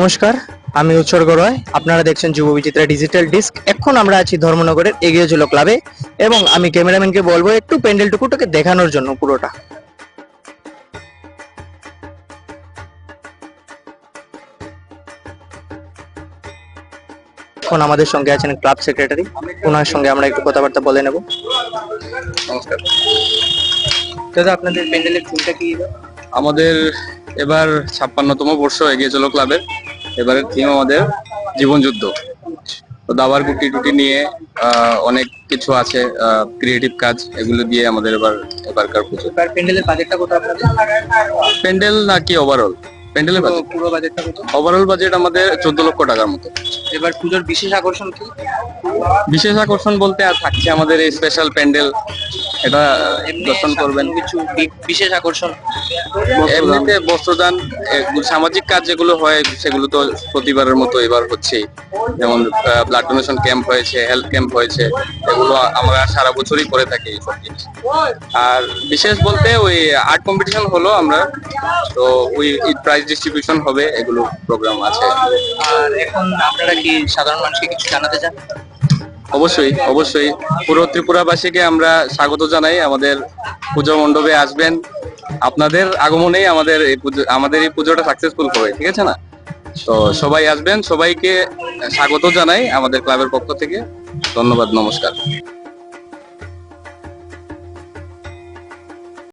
নমস্কার আমি উৎসর্গ রয়। আপনারা দেখছেন যুব বিচিত্রা ডিজিটাল ডিস্ক এখন আমরা আছি ধর্মনগরের এগিয়ে ছিল ক্লাবে এবং আমি ক্যামেরাম্যানকে বলব একটু প্যান্ডেল প্যান্ডেলটুকুটাকে দেখানোর জন্য পুরোটা। এখন আমাদের সঙ্গে আছেন ক্লাব সেক্রেটারি ওনার সঙ্গে আমরা একটু কথাবার্তা বলে নেব। নমস্কার। দাদা আপনাদের প্যান্ডেলের থিমটা কি? আমাদের এবার ছাপ্পান্নতম বর্ষ এগিয়ে চলো ক্লাবের এবারের থিম আমাদের জীবনযুদ্ধ তো দাবার গুটি টুটি নিয়ে আহ, অনেক কিছু আছে ক্রিয়েটিভ কাজ এগুলো দিয়ে আমাদের এবার এবারকার পুজো। এবার প্যান্ডেলের বাজেটটা কত আপনাদের? প্যান্ডেল নাকি ওভারঅল প্যান্ডেলের বাজেট পুরো বাজেটটা কত ওভারঅল বাজেট আমাদের চোদ্দ লক্ষ টাকার মতো। এবার পুজোর বিশেষ আকর্ষণ কি? বিশেষ আকর্ষণ বলতে আর থাকছে আমাদের এই স্পেশাল প্যান্ডেল। এটা দর্শন করবেন। কিছু বিশেষ আকর্ষণ? এমনিতে বস্ত্রদান সামাজিক কাজ যেগুলো হয় সেগুলো তো প্রতিবারের মতো এবার হচ্ছেই। যেমন ব্লাড ডোনেশন ক্যাম্প হয়েছে হেলথ ক্যাম্প হয়েছে। এগুলো আমরা সারা বছরই করে থাকি এইসব জিনিস। আর বিশেষ বলতে ওই আর্ট কম্পিটিশন হলো আমরা। তো ওই প্রাইজ ডিস্ট্রিবিউশন হবে এগুলো প্রোগ্রাম আছে। আর এখন আপনারা কি সাধারণ মানুষকে কিছু জানাতে চান? অবশ্যই অবশ্যই। পুরো ত্রিপুরাবাসীকে আমরা স্বাগত জানাই। আমাদের পুজো মণ্ডপে আসবেন। আপনাদের আগমনেই আমাদের এই পুজো আমাদের এই পুজোটা সাকসেসফুল হবে ঠিক আছে না? তো সবাই আসবেন সবাইকে স্বাগত জানাই আমাদের ক্লাবের পক্ষ থেকে। ধন্যবাদ নমস্কার।